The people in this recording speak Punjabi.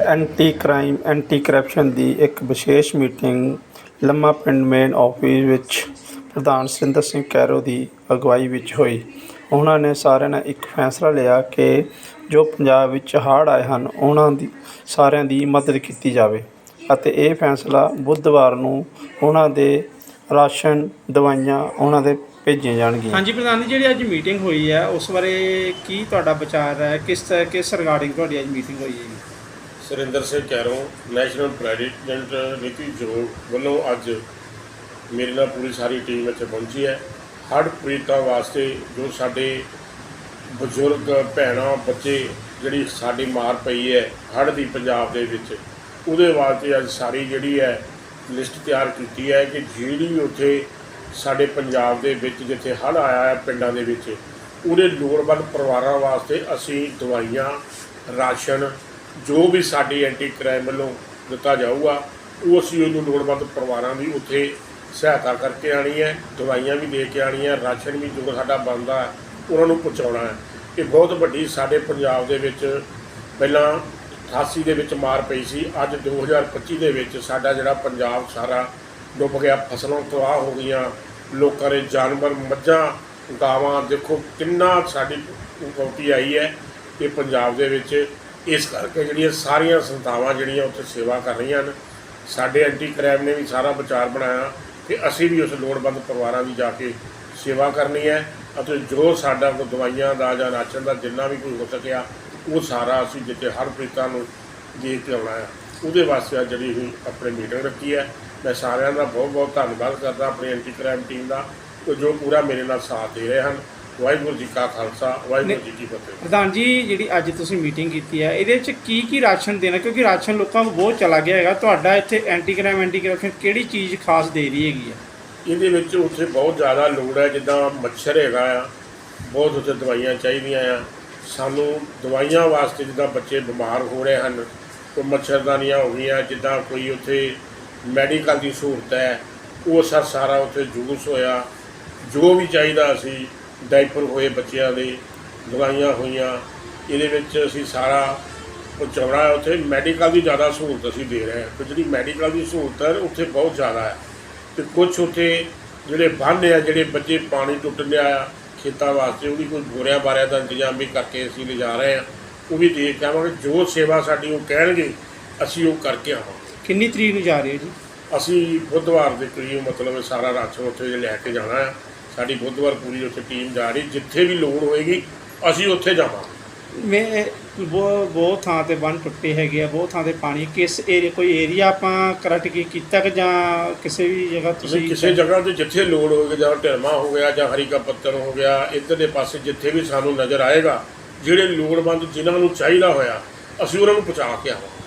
ਐਂਟੀ ਕ੍ਰਾਈਮ ਐਂਟੀ ਕਰਪਸ਼ਨ ਦੀ ਇੱਕ ਵਿਸ਼ੇਸ਼ ਮੀਟਿੰਗ ਲੰਮਾ ਪਿੰਡ ਮੇਨ ਆਫਿਸ ਵਿੱਚ ਪ੍ਰਧਾਨ ਸਰਿੰਦਰ ਸਿੰਘ ਕੈਰੋ ਦੀ ਅਗਵਾਈ ਵਿੱਚ ਹੋਈ। ਉਹਨਾਂ ਨੇ ਸਾਰਿਆਂ ਨੇ ਇੱਕ ਫੈਸਲਾ ਲਿਆ ਕਿ ਜੋ ਪੰਜਾਬ ਵਿੱਚ ਹੜ੍ਹ ਆਏ ਹਨ, ਉਹਨਾਂ ਦੀ, ਸਾਰਿਆਂ ਦੀ ਮਦਦ ਕੀਤੀ ਜਾਵੇ ਅਤੇ ਇਹ ਫੈਸਲਾ ਬੁੱਧਵਾਰ ਨੂੰ ਉਹਨਾਂ ਦੇ ਰਾਸ਼ਨ ਦਵਾਈਆਂ ਉਹਨਾਂ ਦੇ ਭੇਜੀਆਂ ਜਾਣਗੀਆਂ। ਹਾਂਜੀ ਪ੍ਰਧਾਨ ਜੀ, ਜਿਹੜੀ ਅੱਜ ਮੀਟਿੰਗ ਹੋਈ ਹੈ, ਉਸ ਬਾਰੇ ਕੀ ਤੁਹਾਡਾ ਵਿਚਾਰ ਹੈ? ਕਿਸ ਕਿਸ ਰਿਗਾਰਡਿੰਗ ਤੁਹਾਡੀ ਅੱਜ ਮੀਟਿੰਗ ਹੋਈ ਹੈ? ਸੁਰਿੰਦਰ ਸਿੰਘ ਕੈਰੋਂ ਨੈਸ਼ਨਲ ਪ੍ਰੈਜ਼ੀਡੈਂਟ ਨੀਤੀ ਜੋਗ ਵੱਲੋਂ ਅੱਜ ਮੇਰੇ ਨਾਲ ਪੂਰੀ ਸਾਰੀ ਟੀਮ ਇੱਥੇ ਪਹੁੰਚੀ ਹੈ। ਹੜ੍ਹ ਪੀੜਤਾਂ ਵਾਸਤੇ ਜੋ ਸਾਡੇ ਬਜ਼ੁਰਗ, ਭੈਣਾਂ, ਬੱਚੇ ਜਿਹੜੀ ਸਾਡੀ ਮਾਰ ਪਈ ਹੈ, ਹੜ੍ਹ ਦੀ ਪੰਜਾਬ ਦੇ ਵਿੱਚ, ਉਹਦੇ ਵਾਸਤੇ ਅੱਜ ਸਾਰੀ ਜਿਹੜੀ ਹੈ ਲਿਸਟ ਤਿਆਰ ਕੀਤੀ ਹੈ ਕਿ ਜਿਹੜੀ ਉੱਥੇ ਸਾਡੇ ਪੰਜਾਬ ਦੇ ਵਿੱਚ ਜਿੱਥੇ ਹੜ੍ਹ ਆਇਆ ਹੈ ਪਿੰਡਾਂ ਦੇ ਵਿੱਚ, ਉਹਦੇ ਲੋੜਵੰਦ ਪਰਿਵਾਰਾਂ ਵਾਸਤੇ ਅਸੀਂ ਦਵਾਈਆਂ, ਰਾਸ਼ਨ ਜੋ ਵੀ ਸਾਡੀ ਐਂਟੀ ਕ੍ਰਾਈਮ ਵੱਲੋਂ ਦਿੱਤਾ ਜਾਊਗਾ, ਉਹ ਅਸੀਂ ਉਹਨੂੰ ਲੋੜਵੰਦ ਪਰਿਵਾਰਾਂ ਦੀ ਉੱਥੇ ਸਹਾਇਤਾ ਕਰਕੇ ਆਣੀ ਹੈ, ਦਵਾਈਆਂ ਵੀ ਦੇ ਕੇ ਆਣੀ ਹੈ, ਰਾਸ਼ਨ ਵੀ ਜੋ ਸਾਡਾ ਬਣਦਾ ਉਹਨਾਂ ਨੂੰ ਪਹੁੰਚਾਉਣਾ ਹੈ। ਇਹ ਬਹੁਤ ਵੱਡੀ ਸਾਡੇ ਪੰਜਾਬ ਦੇ ਵਿੱਚ ਪਹਿਲਾਂ 88 ਦੇ ਵਿੱਚ ਮਾਰ ਪਈ ਸੀ, ਅੱਜ 2025 ਦੇ ਵਿੱਚ ਸਾਡਾ ਜਿਹੜਾ ਪੰਜਾਬ ਸਾਰਾ ਡੁੱਬ ਗਿਆ, ਫਸਲਾਂ ਤਬਾਹ ਹੋ ਗਈਆਂ, ਲੋਕਾਂ ਦੇ ਜਾਨਵਰ ਮੱਝਾਂ, ਗਾਵਾਂ, ਦੇਖੋ ਕਿੰਨਾ ਸਾਡੀ ਕੌਟੀ ਆਈ ਹੈ, ਇਹ ਪੰਜਾਬ ਦੇ ਵਿੱਚ ਇਸ ਕਰਕੇ ਜਿਹੜੀਆਂ ਸਾਰੀਆਂ ਸੰਸਥਾਵਾਂ ਜਿਹੜੀਆਂ ਉੱਥੇ ਸੇਵਾ ਕਰ ਰਹੀਆਂ ਹਨ, ਸਾਡੇ ਐਂਟੀ ਕ੍ਰਾਈਮ ਨੇ ਵੀ ਸਾਰਾ ਵਿਚਾਰ ਬਣਾਇਆ ਕਿ ਅਸੀਂ ਵੀ ਉਸ ਲੋੜਵੰਦ ਪਰਿਵਾਰਾਂ ਦੀ ਜਾ ਕੇ ਸੇਵਾ ਕਰਨੀ ਹੈ ਅਤੇ ਜੋ ਸਾਡਾ ਕੋਈ ਦਵਾਈਆਂ ਦਾ ਜਾਂ ਰਾਸ਼ਨ ਦਾ ਜਿੰਨਾ ਵੀ ਕੋਈ ਹੋ ਸਕਿਆ, ਉਹ ਸਾਰਾ ਅਸੀਂ ਜਿੱਥੇ ਹਰ ਪ੍ਰੀਤਾਂ ਨੂੰ ਦੇ ਕੇ ਆਉਣਾ ਹੈ। ਉਹਦੇ ਵਾਸਤੇ ਅੱਜ ਜਿਹੜੀ ਹੋਈ ਆਪਣੇ ਮੀਟਿੰਗ ਰੱਖੀ ਹੈ। ਮੈਂ ਸਾਰਿਆਂ ਦਾ ਬਹੁਤ ਬਹੁਤ ਧੰਨਵਾਦ ਕਰਦਾ ਆਪਣੀ ਐਂਟੀ ਕ੍ਰਾਈਮ ਟੀਮ ਦਾ ਕਿ ਜੋ ਪੂਰਾ ਮੇਰੇ ਨਾਲ ਸਾਥ ਦੇ ਰਹੇ ਹਨ। ਵਾਹਿਗੁਰੂ ਜੀ ਕਾ ਖਾਲਸਾ ਵਾਹਿਗੁਰੂ ਜੀ ਕੀ ਫਤਿਹ। ਪ੍ਰਧਾਨ ਜੀ ਜਿਹੜੀ ਅੱਜ ਤੁਸੀਂ ਮੀਟਿੰਗ ਕੀਤੀ ਹੈ ਇਹਦੇ ਵਿੱਚ ਕੀ ਕੀ ਰਾਸ਼ਨ ਦੇਣਾ? ਕਿਉਂਕਿ ਰਾਸ਼ਨ ਲੋਕਾਂ ਨੂੰ ਬਹੁਤ ਚਲਾ ਗਿਆ ਹੈਗਾ। ਤੁਹਾਡਾ ਇੱਥੇ ਐਂਟੀ ਕ੍ਰਾਈਮ ਐਂਟੀ ਕਰਪਸ਼ਨ ਕਿਹੜੀ ਚੀਜ਼ ਖਾਸ ਦੇ ਰਹੀ ਹੈਗੀ ਹੈ? ਇਹਦੇ ਵਿੱਚ ਉੱਥੇ ਬਹੁਤ ਜ਼ਿਆਦਾ ਲੋੜ ਹੈ ਜਿੱਦਾਂ ਮੱਛਰ ਹੈਗਾ ਆ ਬਹੁਤ ਉੱਥੇ ਦਵਾਈਆਂ ਚਾਹੀਦੀਆਂ ਆ। ਸਾਨੂੰ ਦਵਾਈਆਂ ਵਾਸਤੇ ਜਿੱਦਾਂ ਬੱਚੇ ਬਿਮਾਰ ਹੋ ਰਹੇ ਹਨ ਕੋਈ ਮੱਛਰਦਾਨੀਆਂ ਹੋ ਗਈਆਂ ਜਿੱਦਾਂ ਕੋਈ ਉੱਥੇ ਮੈਡੀਕਲ ਦੀ ਸਹੂਲਤ ਹੈ ਉਹ ਸਾ ਸਾਰਾ ਉੱਥੇ ਜੂਸ ਹੋਇਆ। ਜੋ ਵੀ ਚਾਹੀਦਾ ਅਸੀਂ ਡਾਈਪਰ ਹੋਏ ਬੱਚਿਆਂ ਦੇ ਦਵਾਈਆਂ ਹੋਈਆਂ। ਇਹਦੇ ਵਿੱਚ ਅਸੀਂ ਸਾਰਾ ਪਹੁੰਚਾਉਣਾ ਹੈ ਉੱਥੇ ਮੈਡੀਕਲ ਦੀ ਜ਼ਿਆਦਾ ਸਹੂਲਤ ਅਸੀਂ ਦੇ ਰਹੇ ਹਾਂ। ਤੇ ਜਿਹੜੀ ਮੈਡੀਕਲ ਦੀ ਸਹੂਲਤ ਹੈ ਉੱਥੇ ਬਹੁਤ ਜ਼ਿਆਦਾ ਹੈ। ਤੇ ਕੁਝ ਉੱਥੇ ਜਿਹੜੇ ਬੰਨ੍ਹ ਆ ਜਿਹੜੇ ਬੱਚੇ ਪਾਣੀ ਟੁੱਟ ਲਿਆ ਆ ਖੇਤਾਂ ਵਾਸਤੇ ਉਹਦੀ ਕੋਈ ਬੋਰਿਆਂ ਬਾਰਿਆਂ ਦਾ ਇੰਤਜ਼ਾਮ ਵੀ ਕਰਕੇ ਅਸੀਂ ਲਿਜਾ ਰਹੇ ਹਾਂ। ਉਹ ਵੀ ਦੇਖ ਕੇ ਆਵਾਂਗੇ ਜੋ ਸੇਵਾ ਸਾਡੀ ਉਹ ਕਹਿਣਗੇ ਅਸੀਂ ਉਹ ਕਰਕੇ ਆਵਾਂਗੇ। ਕਿੰਨੀ ਤਰੀਕ ਨੂੰ ਜਾ ਰਹੀ ਹੈ ਜੀ? ਅਸੀਂ ਬੁੱਧਵਾਰ ਦੇ ਕਰੀਬ ਮਤਲਬ ਸਾਰਾ ਰਾਸ਼ਨ ਉੱਥੇ ਲੈ ਕੇ ਜਾਣਾ ਹੈ। ਸਾਡੀ ਬੁੱਧਵਾਰ ਪੂਰੀ ਉੱਥੇ ਟੀਮ ਜਾ ਰਹੀ ਜਿੱਥੇ ਵੀ ਲੋੜ ਹੋਏਗੀ ਅਸੀਂ ਉੱਥੇ ਜਾਵਾਂਗੇ। ਮੈਂ ਬਹੁਤ ਬਹੁਤ ਥਾਂ ਤੇ ਬੰਨ ਟੁੱਟੇ ਹੈਗੇ ਆ ਬਹੁਤ ਥਾਂ ਤੇ ਪਾਣੀ ਕਿਸ ਏਰੀਆ ਕੋਈ ਏਰੀਆ ਆਪਾਂ ਕਰਟ ਕੀ ਕੀਤਾ ਕਿ ਜਾਂ ਕਿਸੇ ਵੀ ਜਗ੍ਹਾ ਤੁਸੀਂ ਤੁਸੀਂ ਕਿਸੇ ਜਗ੍ਹਾ ਤੇ ਜਿੱਥੇ ਲੋੜ ਹੋਵੇ ਜਾਂ ਢਿਲਮਾ ਹੋ ਗਿਆ ਜਾਂ ਹਰੀ ਕਾ ਪੱਤਰ ਹੋ ਗਿਆ ਇੱਧਰਲੇ ਪਾਸੇ ਜਿੱਥੇ ਵੀ ਸਾਨੂੰ ਨਜ਼ਰ ਆਏਗਾ ਜਿਹੜੇ ਲੋੜਵੰਦ ਜਿਨ੍ਹਾਂ ਨੂੰ ਚਾਹੀਦਾ ਹੋਇਆ ਅਸੀਂ ਉਹਨਾਂ ਨੂੰ ਪਹੁੰਚਾ ਕੇ ਆਵਾਂਗੇ।